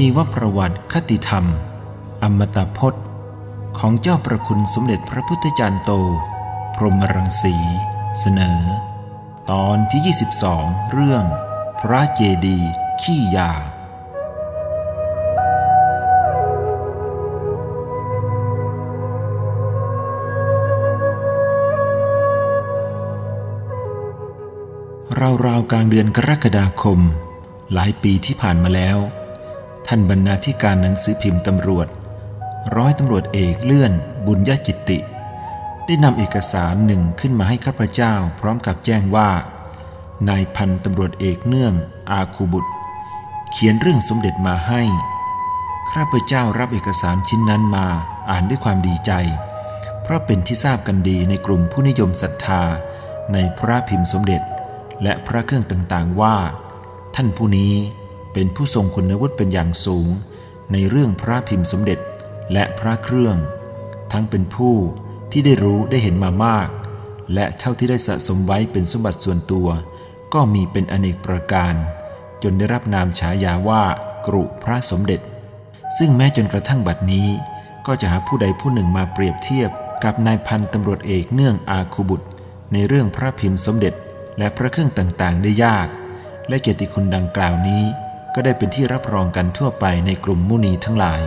ชีวประวัติคติธรรม อมตะพจน์ ของเจ้าประคุณสมเด็จพระพุทธจารย์โต พรหมรังสี เสนอ ตอนที่ 22 เรื่อง พระเจดีย์ขี้ยาราวๆกลางเดือนกรกฎาคม หลายปีที่ผ่านมาแล้ว ท่านบรรณาธิการหนังสือพิมพ์ตำรวจ ร้อยตำรวจเอกเลื่อน บุญญาจิตติ ได้นำเอกสารหนึ่งขึ้นมาให้ข้าพเจ้า พร้อมกับแจ้งว่า นายพันตำรวจเอกเนื่อง อาคูบุตร เขียนเรื่องสมเด็จมาให้ข้าพเจ้ารับเอกสารชิ้นนั้นมาอ่านด้วยความดีใจ เพราะเป็นที่ทราบกันดีในกลุ่มผู้นิยมศรัทธา ในพระพิมพ์สมเด็จ และพระเครื่องต่างๆว่า ท่านผู้นี้ เป็นผู้ทรงคุณวุฒิเป็นอย่างสูง ในเรื่องพระพิมพ์สมเด็จและพระเครื่อง ทั้งเป็นผู้ที่ได้รู้ได้เห็นมามาก และเท่าที่ได้สะสมไว้เป็นสมบัติส่วนตัว ก็มีเป็นอเนกประการ จนได้รับนามฉายาว่ากรุพระสมเด็จ ซึ่งแม้จนกระทั่งบัดนี้ ก็จะหาผู้ใดผู้หนึ่งมาเปรียบเทียบกับนายพันตำรวจเอกเนื่องอาคูบุตร ในเรื่องพระพิมพ์สมเด็จและพระเครื่องต่างๆ ได้ยาก และเกียรติคุณดังกล่าวนี้ ก็ได้เป็นที่รับรองกันทั่วไปในกลุ่มมุนีทั้งหลาย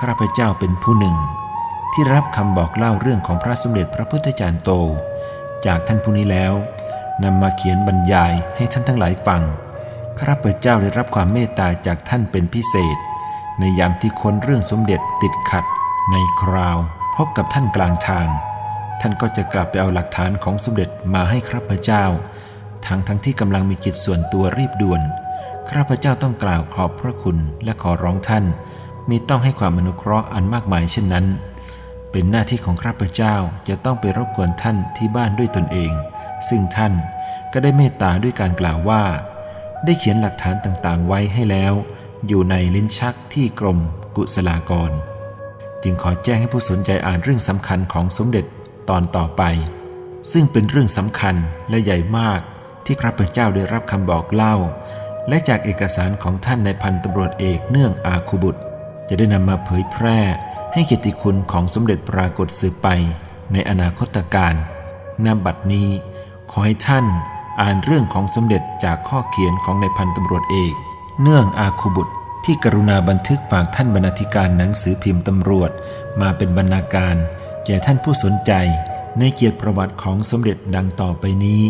ข้าพเจ้าเป็นผู้หนึ่ง ที่รับคำบอกเล่าเรื่องของพระสมเด็จพระพุทธจารย์โต จากท่านผู้นี้แล้วนำมาเขียนบรรยายให้ท่านทั้งหลายฟังข้าพเจ้าได้รับความเมตตาจากท่านเป็นพิเศษ ในยามที่ค้นเรื่องสมเด็จติดขัด ในคราวพบกับท่านกลางทาง ท่านก็จะกลับไปเอาหลักฐานของสมเด็จมาให้ข้าพเจ้า ทั้งทั้งที่กำลังมีกิจส่วนตัวรีบด่วน ข้าพเจ้าต้องกล่าวขอบพระคุณและขอร้องท่าน มีต้องให้ความอนุเคราะห์อันมากมายเช่นนั้น เป็นหน้าที่ของข้าพเจ้าจะต้องไปรบกวนท่านที่บ้านด้วยตนเอง ซึ่งท่านก็ได้เมตตาด้วยการกล่าวว่า ได้เขียนหลักฐานต่างๆ ไว้ให้แล้ว อยู่ในลิ้นชักที่กรมกุศลากร จึงขอแจ้งให้ผู้สนใจอ่านเรื่องสำคัญของสมเด็จ ตอนต่อไป ซึ่งเป็นเรื่องสำคัญและใหญ่มากที่ข้าพเจ้าได้รับคำบอกเล่า และจากเอกสารของท่านในพันตำรวจเอกเนื่องอาคูบุตร จะได้นำมาเผยแพร่ให้เกียรติคุณของสมเด็จปรากฏสืบไปในอนาคตการนำบัดนี้ ขอให้ท่านอ่านเรื่องของสมเด็จจากข้อเขียนของในพันตำรวจเอก เนื่องอาคูบุตร ที่กรุณาบันทึกฝากท่านบรรณาธิการหนังสือพิมพ์ตำรวจ มาเป็นบรรณาการ แก่ท่านผู้สนใจในเกียรติประวัติของสมเด็จดังต่อไปนี้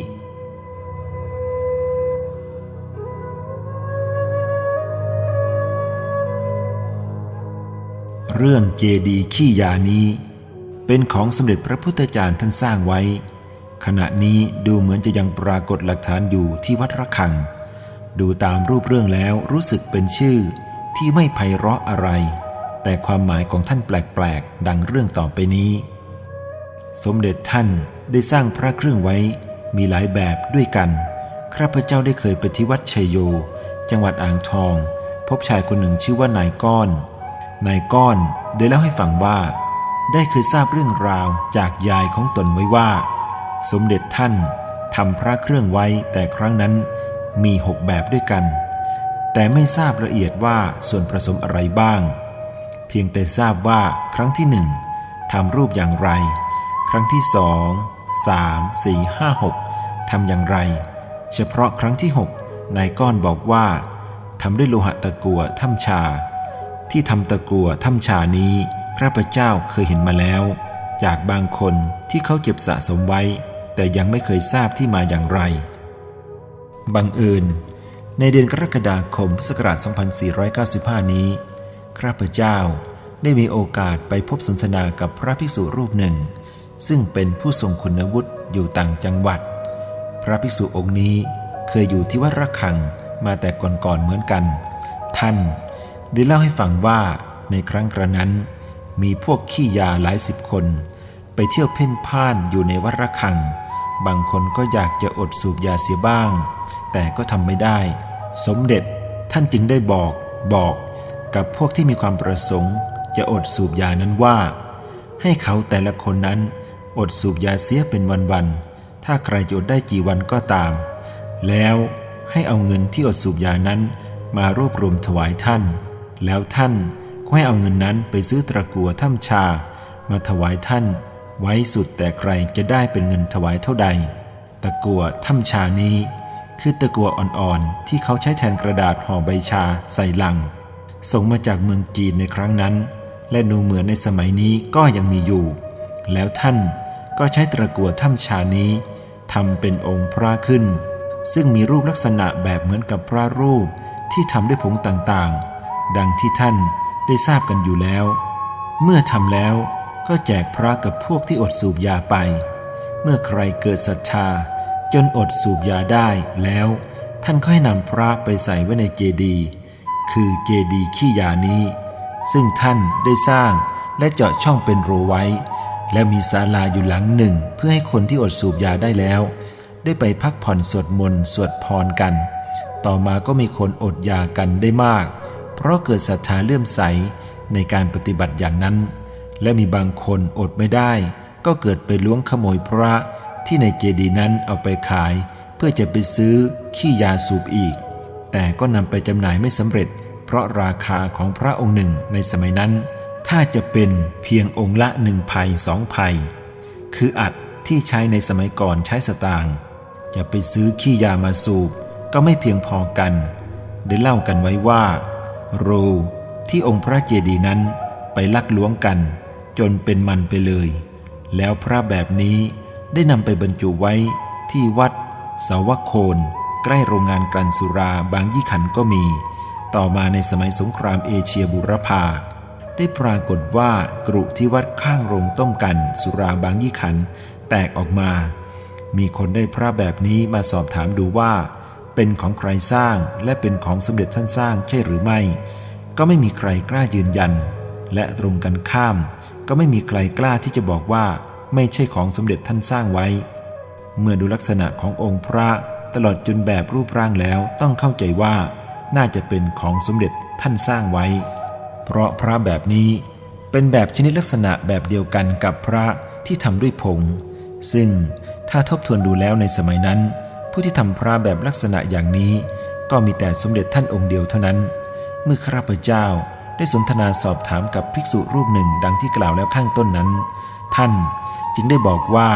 เรื่องเจดีขี้ยานี้ เป็นของสมเด็จพระพุทธจารย์ท่านสร้างไว้ ขณะนี้ดูเหมือนจะยังปรากฏหลักฐานอยู่ที่วัดระฆัง ดูตามรูปเรื่องแล้วรู้สึกเป็นชื่อที่ไม่ไพเราะอะไร แต่ความหมายของท่านแปลกๆ ดังเรื่องต่อไปนี้ สมเด็จท่านได้สร้างพระเครื่องไว้มีหลายแบบด้วยกัน ข้าพเจ้าได้เคยไปที่วัดชัยโย จังหวัดอ่างทอง พบชายคนหนึ่งชื่อว่านายก้อน นายก้อนได้เล่าให้ฟังว่า ได้เคยทราบเรื่องราวจากยายของตนไว้ว่า สมเด็จท่านทำพระเครื่องไว้แต่ครั้งนั้นมีหกแบบด้วยกัน แต่ไม่ทราบละเอียดว่าส่วนผสมอะไรบ้าง พียงแต่ทราบว่าครั้งที่หนึ่งทำรูปอย่างไร ครั้งที่สองสามสี่ห้าหกทำอย่างไร เฉพาะครั้งที่หกนายก้อนบอกว่าทำด้วยโลหะตะกัวถ้ำชา ที่ทำตะกัวถ้ำชานี้พระพเจ้าเคยเห็นมาแล้ว จากบางคนที่เขาเก็บสะสมไว้ แต่ยังไม่เคยทราบที่มาอย่างไร บังเอิญในเดือนกรกฎาคมพุทธศักราช 2495 นี้ ข้าพเจ้าได้มีโอกาสไปพบสนทนากับพระภิกษุรูปหนึ่ง ซึ่งเป็นผู้ทรงคุณวุฒิอยู่ต่างจังหวัด พระภิกษุองค์นี้เคยอยู่ที่วัดระฆังมาแต่ก่อนๆเหมือนกัน ท่านได้เล่าให้ฟังว่าในครั้งกระนั้น มีพวกขี้ยาหลายสิบคน ไปเที่ยวเพ่นพ่านอยู่ในวัดระฆัง บางคนก็อยากจะอดสูบยาเสียบ้าง แต่ก็ทำไม่ได้ สมเด็จท่านจึงได้บอกบอก กับพวกที่มีความประสงค์ จะอดสูบยานั้นว่า ให้เขาแต่ละคนนั้น อดสูบยาเสียเป็นวันๆถ้าใครจะอดได้กี่วันก็ตาม แล้วให้เอาเงินที่อดสูบยานั้นมารวบรวมถวายท่าน แล้วท่านก็ให้เอาเงินนั้นไปซื้อตะกัวถ้ำชา มาถวายท่าน ไว้สุดแต่ใครจะได้เป็นเงินถวายเท่าใด ตะกัวถ้ำชานี้ คือตะกัวอ่อนๆที่เขาใช้แทนกระดาษห่อใบชาใส่ลัง ส่งมาจากเมืองจีนในครั้งนั้น และดูเหมือนในสมัยนี้ก็ยังมีอยู่ แล้วท่านก็ใช้ตะกัวถ้ำชานี้ทำเป็นองค์พระขึ้น ซึ่งมีรูปลักษณะแบบเหมือนกับพระรูปที่ทำด้วยผงต่างๆ ดังที่ท่านได้ทราบกันอยู่แล้ว เมื่อทำแล้วก็แจกพระกับพวกที่อดสูบยาไป เมื่อใครเกิดศรัทธาจนอดสูบยาได้แล้ว ท่านก็ให้นำพระไปใส่ไว้ในเจดีย์ คือเจดีย์ขี้ยานี้ ซึ่งท่านได้สร้างและเจาะช่องเป็นโรไว้ และมีศาลาอยู่หลังหนึ่ง เพื่อให้คนที่อดสูบยาได้แล้ว ได้ไปพักผ่อนสวดมนต์สวดพรกัน ต่อมาก็มีคนอดยากันได้มาก เพราะเกิดศรัทธาเลื่อมใสในการปฏิบัติอย่างนั้น และมีบางคนอดไม่ได้ ก็เกิดไปล้วงขโมยพระที่ในเจดีย์นั้นเอาไปขาย เพื่อจะไปซื้อขี้ยาสูบอีก แต่ก็นำไปจำหน่ายไม่สำเร็จ เพราะราคาของพระองค์หนึ่งในสมัยนั้น ถ้าจะเป็นเพียงองค์ละหนึ่งภัยสองภัย คืออัดที่ใช้ในสมัยก่อนใช้สตางค์จะไปซื้อขี้ยามาสูบก็ไม่เพียงพอกัน ได้เล่ากันไว้ว่ารูที่องค์พระเจดีย์นั้นไปลักล้วงกัน จนเป็นมันไปเลย แล้วพระแบบนี้ได้นำไปบรรจุไว้ที่วัดสาวโคน ใกล้โรงงานกลั่นสุราบางยี่ขันก็มี ต่อมาในสมัยสงครามเอเชียบุรพาได้ปรากฏว่ากรุที่วัดข้างโรงต้มกันสุราบางยี่ขัน แตกออกมา มีคนได้พระแบบนี้มาสอบถามดูว่า เป็นของใครสร้างและเป็นของสมเด็จท่านสร้างใช่หรือไม่ ก็ไม่มีใครกล้ายืนยัน และตรงกันข้าม ก็ไม่มีใครกล้าที่จะบอกว่า ไม่ใช่ของสมเด็จท่านสร้างไว้ เมื่อดูลักษณะขององค์พระ ตลอดจนแบบรูปร่างแล้วต้องเข้าใจว่า น่าจะเป็นของสมเด็จท่านสร้างไว้ เพราะพระแบบนี้เป็นแบบชนิดลักษณะแบบเดียวกันกับพระที่ทำด้วยผง ซึ่งถ้าทบทวนดูแล้วในสมัยนั้น ผู้ที่ทำพระแบบลักษณะอย่างนี้ ก็มีแต่สมเด็จท่านองค์เดียวเท่านั้น เมื่อข้าพเจ้าได้สนทนาสอบถามกับภิกษุรูปหนึ่งดังที่กล่าวแล้วข้างต้นนั้น ท่านจึงได้บอกว่า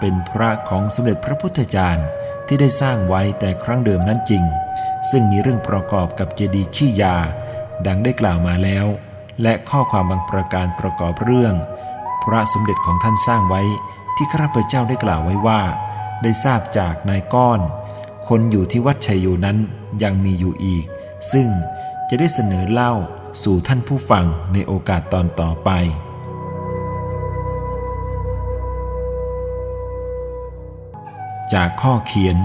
เป็นพระของสมเด็จพระพุทธจารย์ ที่ได้สร้างไว้แต่ครั้งเดิมนั้นจริง ซึ่งมีเรื่องประกอบกับเจดีย์ขี้ยา ดังได้กล่าวมาแล้ว และข้อความบางประการประกอบเรื่อง พระสมเด็จของท่านสร้างไว้ที่ข้าพเจ้าได้กล่าวไว้ว่า ได้ทราบจากนายก้อน คนอยู่ที่วัดชัยโยนั้นยังมีอยู่อีก ซึ่งจะได้เสนอเล่าสู่ท่านผู้ฟังในโอกาสตอนต่อไป จากข้อเขียน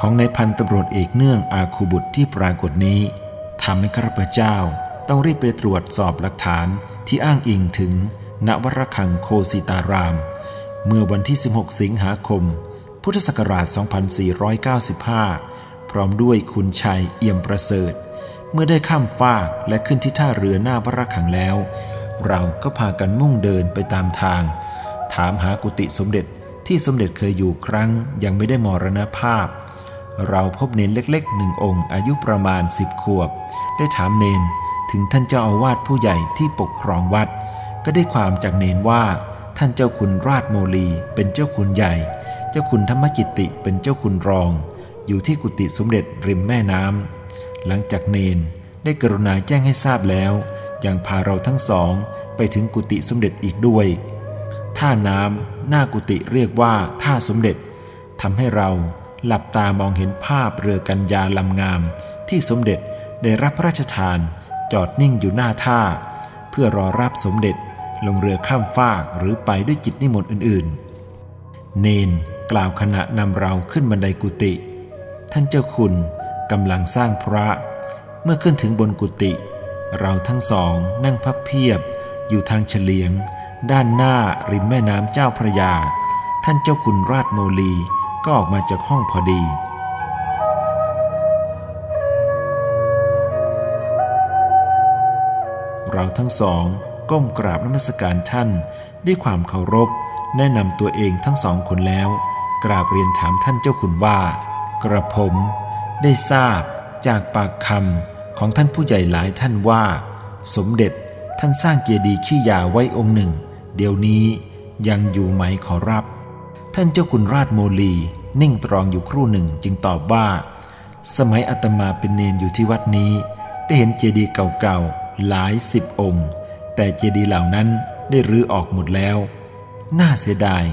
ของในายพันตำรวจเอกเนื่องอาคูบุตรที่ปรากฏนี้ทำให้ข้าพเจ้าต้องรีบไปตรวจสอบหลักฐานที่อ้างอิงถึงณวรคังโคสิตาราม เมื่อวันที่ 16 สิงหาคม พุทธศักราช 2495 พร้อมด้วยคุณชัยเอี่ยมประเสริฐ เมื่อได้ข้ามฟากและขึ้นที่ท่าเรือหน้าพระระฆังแล้ว เราก็พากันมุ่งเดินไปตามทาง ถามหากุฏิสมเด็จ ที่สมเด็จเคยอยู่ครั้งยังไม่ได้มรณภาพ เราพบเนนเล็กๆหนึ่งองค์อายุประมาณสิบขวบ ได้ถามเนนถึงท่านเจ้าอาวาสผู้ใหญ่ที่ปกครองวัด ก็ได้ความจากเนนว่าท่านเจ้าคุณราชโมลีเป็นเจ้าคุณใหญ่ เจ้าคุณธรรมกิติเป็นเจ้าคุณรอง อยู่ที่กุฏิสมเด็จริมแม่น้ำหลังจากเนนได้กรุณาแจ้งให้ทราบแล้วยังพาเราทั้งสองไปถึงกุฏิสมเด็จอีกด้วย ท่าน้ำหน้ากุฏิเรียกว่าท่าสมเด็จทำให้เราหลับตามองเห็นภาพเรือกัญญาลำงาม ที่สมเด็จได้รับพระราชทาน จอดนิ่งอยู่หน้าท่า เพื่อรอรับสมเด็จลงเรือข้ามฟากหรือไปด้วยจิตนิมนต์อื่นๆ เนนกล่าวขณะนำเราขึ้นบันไดกุฏิท่านเจ้าคุณกำลังสร้างพระ เมื่อขึ้นถึงบนกุฏิเราทั้งสองนั่งพับเพียบอยู่ทางเฉลียง ด้านหน้าริมแม่น้ำเจ้าพระยา ท่านเจ้าคุณราชโมลีก็ออกมาจากห้องพอดี เราทั้งสองก้มกราบนมัสการท่านด้วยความเคารพ แนะนำตัวเองทั้งสองคนแล้ว กราบเรียนถามท่านเจ้าคุณว่า กระผมได้ทราบจากปากคำของท่านผู้ใหญ่หลายท่านว่า สมเด็จท่านสร้างเจดีย์ขี้ยาไว้องค์หนึ่ง เดี๋ยวนี้ยังอยู่ไหมขอรับ ท่านเจ้าคุณราชโมลี นิ่งตรองอยู่ครู่หนึ่งจึงตอบว่า สมัยอาตมาเป็นเนนอยู่ที่วัดนี้ ได้เห็นเจดีย์เก่าๆหลายสิบองค์ แต่เจดีย์เหล่านั้นได้รื้อออกหมดแล้ว น่าเสียดาย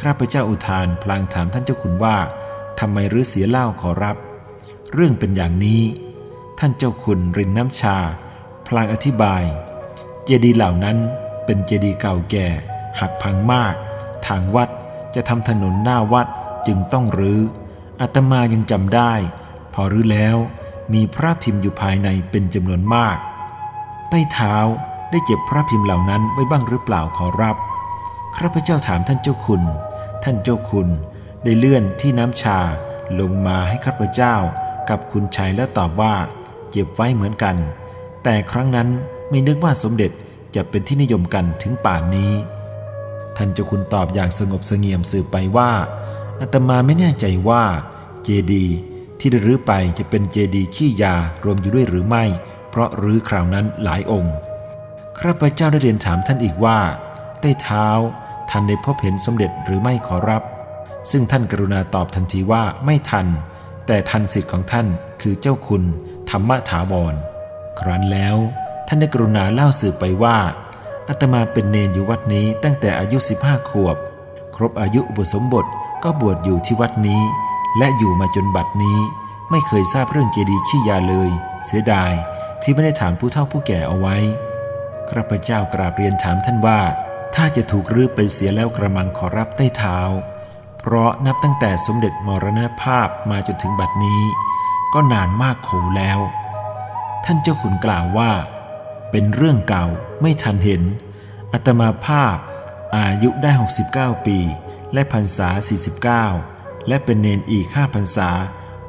ข้าพเจ้าอุทานพลางถามท่านเจ้าคุณว่าทำไมรื้อเสียเล่าขอรับ เรื่องเป็นอย่างนี้ ท่านเจ้าคุณรินน้ำชา พลางอธิบาย เจดีย์เหล่านั้น เป็นเจดีย์เก่าแก่ หักพังมาก ทางวัดจะทำถนนหน้าวัดจึงต้องรื้ออาตมายังจำได้ พอรื้อแล้ว มีพระพิมพ์อยู่ภายในเป็นจำนวนมาก ใต้เท้าได้เก็บพระพิมพ์เหล่านั้นไว้บ้างหรือเปล่าขอรับข้าพเจ้าถามท่านเจ้าคุณ ท่านเจ้าคุณ ได้เลื่อนที่น้ำชาลงมาให้ข้าพเจ้ากับคุณชัยแล้วตอบว่าเก็บไว้เหมือนกัน แต่ครั้งนั้นไม่นึกว่าสมเด็จ จะเป็นที่นิยมกันถึงป่านนี้ ท่านเจ้าคุณตอบอย่างสงบเสงี่ยมสืบไปว่าอาตมาไม่แน่ใจว่า เจดีย์ที่ได้รื้อไปจะเป็นเจดีย์ขี้ยารวมอยู่ด้วยหรือไม่ เพราะรื้อคราวนั้นหลายองค์ข้าพเจ้าได้เรียนถามท่านอีกว่าได้เท้าท่านได้พบเห็นสมเด็จหรือไม่ขอรับ ซึ่งท่านกรุณาตอบทันทีว่าไม่ทัน แต่ทันสิทธิ์ของท่านคือเจ้าคุณธรรมถาวร ครั้นแล้ว ท่านได้กรุณาเล่าสืบไปว่าอาตมาเป็นเนนอยู่วัดนี้ตั้งแต่อายุ 15 ขวบ ครบอายุอุปสมบทก็บวชอยู่ที่วัดนี้ และอยู่มาจนบัดนี้ ไม่เคยทราบเรื่องเจดีย์ขี้ยาเลย เสียดายที่ไม่ได้ถามผู้เฒ่าผู้แก่เอาไว้ข้าพเจ้ากราบเรียนถามท่านว่า ถ้าจะถูกรื้อไปเสียแล้วกระมังขอรับใต้เท้า เพราะนับตั้งแต่สมเด็จมรณภาพมาจนถึงบัดนี้ ก็นานมากโขแล้ว ท่านเจ้าขุนกล่าวว่า เป็นเรื่องเก่าไม่ทันเห็น อัตมาภาพอายุได้ 69 ปี และพรรษา 49 และเป็นเนนอีก5พรรษา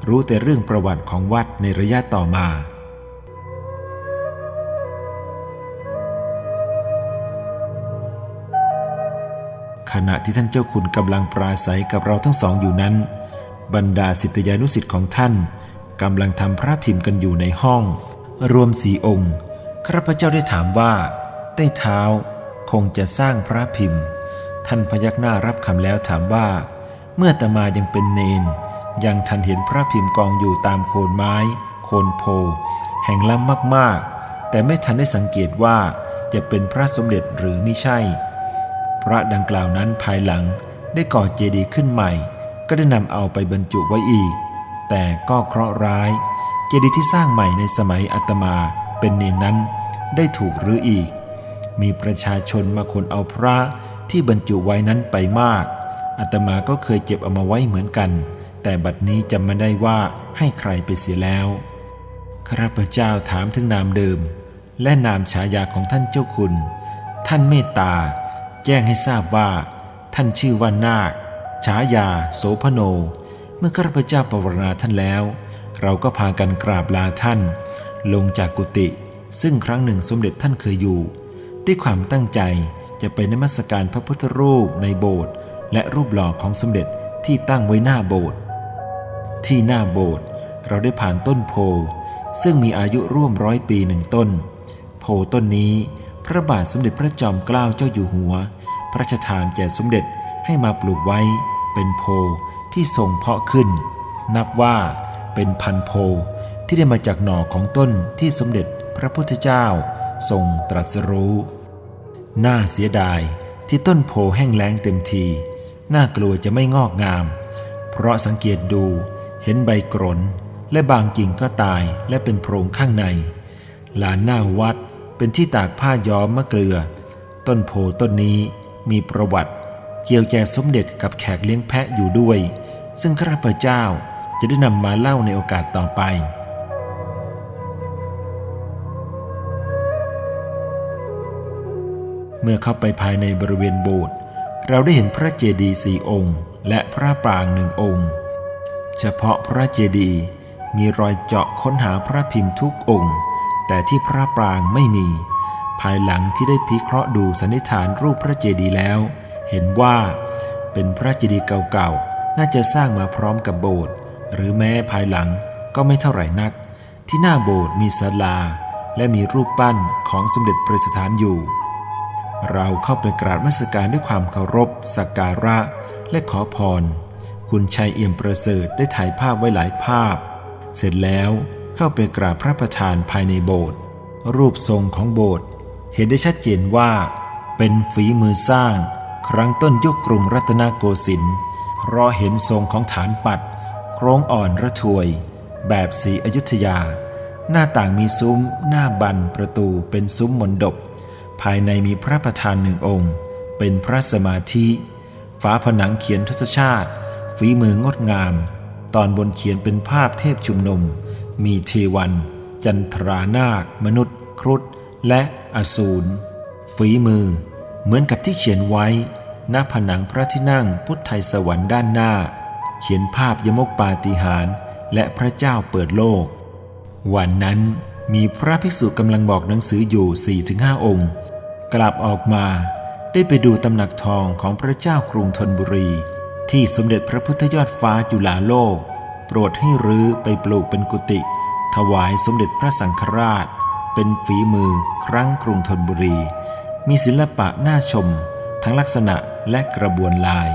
รู้แต่เรื่องประวัติของวัดในระยะต่อมาขณะที่ท่านเจ้าคุณกำลังปราศัยกับเราทั้งสองอยู่นั้น บรรดาสิทธิานุสิทธิ์ของท่านกำลังทำพระพิมพ์กันอยู่ในห้อง รวมสี่องค์ ข้าพเจ้าได้ถามว่า ใต้เท้าคงจะสร้างพระพิมพ์ ท่านพยักหน้ารับคำแล้วถามว่า เมื่อตมายังเป็นเนน ยังทันเห็นพระพิมพ์กองอยู่ตามโคนไม้ โคนโพ แห่งล้ำมากๆ แต่ไม่ทันได้สังเกตว่าจะเป็นพระสมเด็จหรือไม่ใช่ พระดังกล่าวนั้นภายหลังได้ก่อเจดีย์ขึ้นใหม่ ก็ได้นำเอาไปบรรจุไว้อีก แต่ก็เคราะห์ร้าย เจดีย์ที่สร้างใหม่ในสมัยอาตมาเป็นเนนนั้น ได้ถูกรื้ออีก มีประชาชนมาขนเอาพระที่บรรจุไว้นั้นไปมาก อาตมาก็เคยเก็บเอามาไว้เหมือนกัน แต่บัดนี้จำไม่ได้ว่าให้ใครไปเสียแล้ว ข้าพเจ้าถามถึงนามเดิม และนามฉายาของท่านเจ้าคุณ ท่านเมตตา แจ้งให้ทราบว่า ท่านชื่อว่านาค ฉายา โสพโน เมื่อข้าพเจ้าปรารณาท่านแล้ว เราก็พากันกราบลาท่าน ลงจากกุฏิ ซึ่งครั้งหนึ่งสมเด็จท่านเคยอยู่ ด้วยความตั้งใจจะไปนมัสการพระพุทธรูปในโบสถ์และรูปหล่อของสมเด็จที่ตั้งไว้หน้าโบสถ์ที่หน้าโบสถ์เราได้ผ่านต้นโพ ซึ่งมีอายุร่วมร้อยปีหนึ่งต้น โพต้นนี้พระบาทสมเด็จพระจอมเกล้าเจ้าอยู่หัว พระราชทานแก่สมเด็จให้มาปลูกไว้เป็นโพที่ทรงเพาะขึ้น นับว่าเป็นพันโพที่ได้มาจากหน่อของต้นที่สมเด็จ พระพุทธเจ้าทรงตรัสรู้ น่าเสียดายที่ต้นโพแห้งแล้งเต็มที น่ากลัวจะไม่งอกงาม เพราะสังเกตดูเห็นใบกรนและบางกิ่งก็ตายและเป็นโพรงข้างในลานหน้าวัดเป็นที่ตากผ้าย้อมมะเกลือ ต้นโพต้นนี้มีประวัติ เกี่ยวแก่สมเด็จกับแขกเลี้ยงแพะอยู่ด้วย ซึ่งข้าพเจ้าจะได้นำมาเล่าในโอกาสต่อไป มื่อเข้าไปภายในบริเวณโบสถ์เราได้เห็นพระเจดีย์สี่องค์ และพระปรางหนึ่งองค์ เฉพาะพระเจดีย์มีรอยเจาะค้นหาพระพิมพ์ทุกองค์ แต่ที่พระปรางไม่มี ภายหลังที่ได้พิเคราะห์ดูสันนิษฐานรูปพระเจดีย์แล้ว เห็นว่าเป็นพระเจดีย์เก่าๆ น่าจะสร้างมาพร้อมกับโบสถ์หรือแม้ภายหลังก็ไม่เท่าไหร่นัก ที่หน้าโบสถ์มีศาลา และมีรูปปั้นของสมเด็จประสถานอยู่ เราเข้าไปกราบมัสการด้วยความเคารพสักการะ และขอพร คุณชัยเอี่ยมประเสริฐได้ถ่ายภาพไว้หลายภาพ เสร็จแล้วเข้าไปกราบพระประธานภายในโบสถ์รูปทรงของโบสถ์เห็นได้ชัดเจนว่า เป็นฝีมือสร้าง ครั้งต้นยุคกรุงรัตนโกสินทร์เพราะเห็นทรงของฐานปัดโครงอ่อนระทวย แบบสีอยุธยา หน้าต่างมีซุ้ม หน้าบันประตูเป็นซุ้มมนดบ ภายในมีพระประธานหนึ่งองค์ เป็นพระสมาธิ ฝาผนังเขียนทศชาติ ฝีมืองดงาม ตอนบนเขียนเป็นภาพเทพชุมนุม มีเทวัน จันทรานาค มนุษย์ ครุฑและอสูร ฝีมือ เหมือนกับที่เขียนไว้ หน้าผนังพระที่นั่งพุทธไทยสวรรค์ด้านหน้า เขียนภาพยมกปาฏิหาริย์และพระเจ้าเปิดโลก วันนั้นมีพระภิกษุกำลังบอกหนังสืออยู่4-5องค์ กลับออกมาได้ไปดูตำหนักทองของพระเจ้ากรุงธนบุรี ที่สมเด็จพระพุทธยอดฟ้าจุฬาโลก โปรดให้รื้อไปปลูกเป็นกุฏิถวายสมเด็จพระสังฆราช เป็นฝีมือครั้งกรุงธนบุรี มีศิลปะน่าชม ทั้งลักษณะและกระบวนลาย